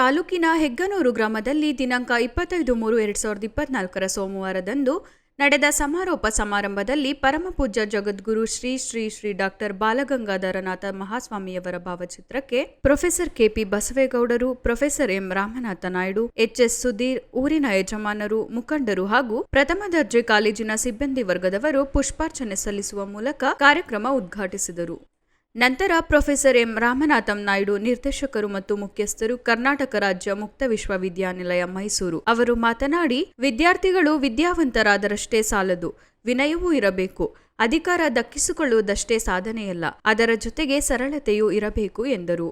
ತಾಲೂಕಿನ ಹೆಗ್ಗನೂರು ಗ್ರಾಮದಲ್ಲಿ ದಿನಾಂಕ ಇಪ್ಪತ್ತೈದು ಮೂರು ಎರಡು ಸಾವಿರದ ಇಪ್ಪತ್ನಾಲ್ಕರ ಸೋಮವಾರದಂದು ನಡೆದ ಸಮಾರೋಪ ಸಮಾರಂಭದಲ್ಲಿ ಪರಮಪೂಜ್ಯ ಜಗದ್ಗುರು ಶ್ರೀ ಶ್ರೀ ಶ್ರೀ ಡಾಕ್ಟರ್ ಬಾಲಗಂಗಾಧರನಾಥ ಮಹಾಸ್ವಾಮಿಯವರ ಭಾವಚಿತ್ರಕ್ಕೆ professor KP ಬಸವೇಗೌಡರು, professor M Ramanatha Naidu, HS Sudhir, ಊರಿನ ಯಜಮಾನರು, ಮುಖಂಡರು ಹಾಗೂ ಪ್ರಥಮ ದರ್ಜೆ ಕಾಲೇಜಿನ ಸಿಬ್ಬಂದಿ ವರ್ಗದವರು ಪುಷ್ಪಾರ್ಚನೆ ಸಲ್ಲಿಸುವ ಮೂಲಕ ಕಾರ್ಯಕ್ರಮ ಉದ್ಘಾಟಿಸಿದರು. ನಂತರ ಪ್ರೊಫೆಸರ್ ಎಂ ರಾಮನಾಥಂ ನಾಯ್ಡು ನಿರ್ದೇಶಕರು ಮತ್ತು ಮುಖ್ಯಸ್ಥರು ಕರ್ನಾಟಕ ರಾಜ್ಯ ಮುಕ್ತ ವಿಶ್ವವಿದ್ಯಾನಿಲಯ ಮೈಸೂರು. ಅವರು ಮಾತನಾಡಿ, ವಿದ್ಯಾರ್ಥಿಗಳು ವಿದ್ಯಾವಂತರಾದರಷ್ಟೇ ಸಾಲದು, ವಿನಯವೂ ಇರಬೇಕು, ಅಧಿಕಾರ ದಕ್ಕಿಸಿಕೊಳ್ಳುವುದಷ್ಟೇ ಸಾಧನೆಯಲ್ಲ, ಅದರ ಜೊತೆಗೆ ಸರಳತೆಯೂ ಇರಬೇಕು ಎಂದರು.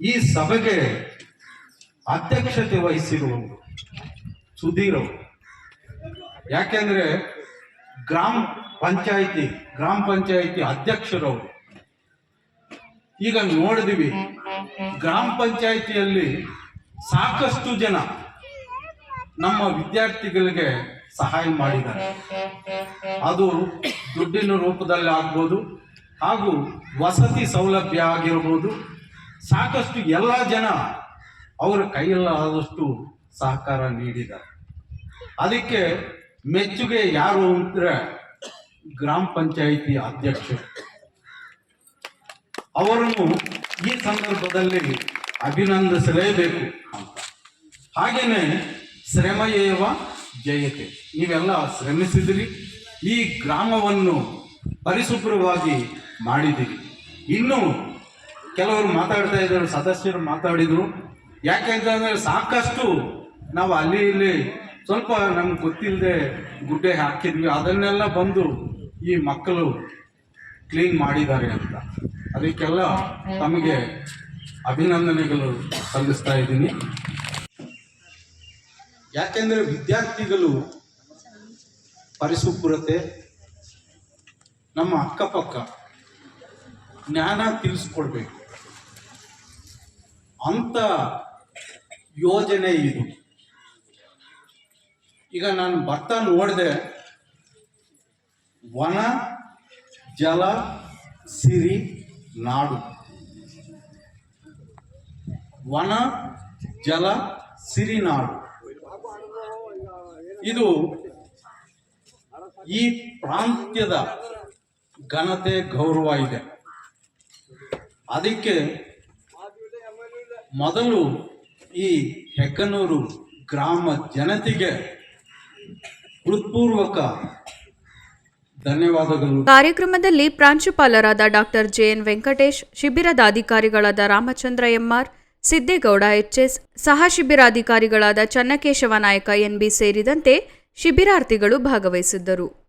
ಈ ಸಭೆಗೆ ಅಧ್ಯಕ್ಷತೆ ವಹಿಸಿರುವ ಸುಧೀರ್ ಯಾಕೆಂದ್ರೆ ಗ್ರಾಮ ಪಂಚಾಯಿತಿ ಗ್ರಾಮ ಪಂಚಾಯಿತಿ ಅಧ್ಯಕ್ಷರವರು. ಈಗ ನೋಡಿದಿವಿ, ಗ್ರಾಮ ಪಂಚಾಯಿತಿಯಲ್ಲಿ ಸಾಕಷ್ಟು ಜನ ನಮ್ಮ ವಿದ್ಯಾರ್ಥಿಗಳಿಗೆ ಸಹಾಯ ಮಾಡಿದ್ದಾರೆ. ಅದು ದುಡ್ಡಿನ ರೂಪದಲ್ಲಿ ಆಗ್ಬೋದು ಹಾಗೂ ವಸತಿ ಸೌಲಭ್ಯ ಆಗಿರ್ಬೋದು. ಸಾಕಷ್ಟು ಎಲ್ಲ ಜನ ಅವರ ಕೈಯಲ್ಲಾದಷ್ಟು ಸಹಕಾರ ನೀಡಿದ್ದಾರೆ. ಅದಕ್ಕೆ ಮೆಚ್ಚುಗೆ ಯಾರು ಅಂದ್ರೆ ಗ್ರಾಮ ಪಂಚಾಯಿತಿ ಅಧ್ಯಕ್ಷರು. ಅವರನ್ನು ಈ ಸಂದರ್ಭದಲ್ಲಿ ಅಭಿನಂದಿಸಲೇಬೇಕು ಅಂತ. ಹಾಗೇನೆ ಶ್ರಮಯೇವ ಜಯತೆ. ನೀವೆಲ್ಲ ಶ್ರಮಿಸಿದಿರಿ, ಈ ಗ್ರಾಮವನ್ನು ಪರಿಶುಭ್ರವಾಗಿ ಮಾಡಿದಿರಿ ಇನ್ನು ಕೆಲವರು ಮಾತಾಡ್ತಾ ಇದ್ದಾರೆ, ಸದಸ್ಯರು ಮಾತಾಡಿದರು. ಯಾಕೆಂತಂದರೆ ಸಾಕಷ್ಟು ನಾವು ಅಲ್ಲಿ ಇಲ್ಲಿ ಸ್ವಲ್ಪ ನಮ್ಗೆ ಗೊತ್ತಿಲ್ಲದೆ ಗುಡ್ಡೆ ಹಾಕಿದ್ವಿ. ಅದನ್ನೆಲ್ಲ ಬಂದು ಈ ಮಕ್ಕಳು ಕ್ಲೀನ್ ಮಾಡಿದ್ದಾರೆ ಅಂತ. ಅದಕ್ಕೆಲ್ಲ ತಮಗೆ ಅಭಿನಂದನೆಗಳು ಸಲ್ಲಿಸ್ತಾ ಇದ್ದೀನಿ. ಯಾಕೆಂದರೆ ವಿದ್ಯಾರ್ಥಿಗಳು ಪರಿಶುಭ್ರತೆ, ನಮ್ಮ ಅಕ್ಕಪಕ್ಕ ಜ್ಞಾನ ತಿಳಿಸ್ಕೊಡ್ಬೇಕು. ಅಂತ ಯೋಜನೆ ಇದು. ಈಗ ನಾನು ಭತ್ತ ನೋಡಿದೆ, ವನ, ಜಲ, ಸಿರಿ, ನಾಡು. ವನ, ಜಲ, ಸಿರಿ, ನಾಡು. ಇದು ಈ ಪ್ರಾಂತ್ಯದ ಘನತೆ, ಗೌರವ ಇದೆ. ಅದಕ್ಕೆ ಮೊದಲು ಈ ಹೆಗ್ಗನೂರು ಗ್ರಾಮ ಜನತೆಗೆ ಹೃತ್ಪೂರ್ವಕ ಧನ್ಯವಾದಗಳು. ಕಾರ್ಯಕ್ರಮದಲ್ಲಿ ಪ್ರಾಂಶುಪಾಲರಾದ ಡಾಕ್ಟರ್ ಜೆಎನ್ ವೆಂಕಟೇಶ್, ಶಿಬಿರದ ಅಧಿಕಾರಿಗಳಾದ ರಾಮಚಂದ್ರ ಎಂಆರ್ ಸಿದ್ದೇಗೌಡ ಎಚ್ಎಸ್ ಸಹ ಶಿಬಿರಾಧಿಕಾರಿಗಳಾದ ಚನ್ನಕೇಶವ ನಾಯಕ ಎನ್ಬಿ ಸೇರಿದಂತೆ ಶಿಬಿರಾರ್ಥಿಗಳು ಭಾಗವಹಿಸಿದ್ದರು.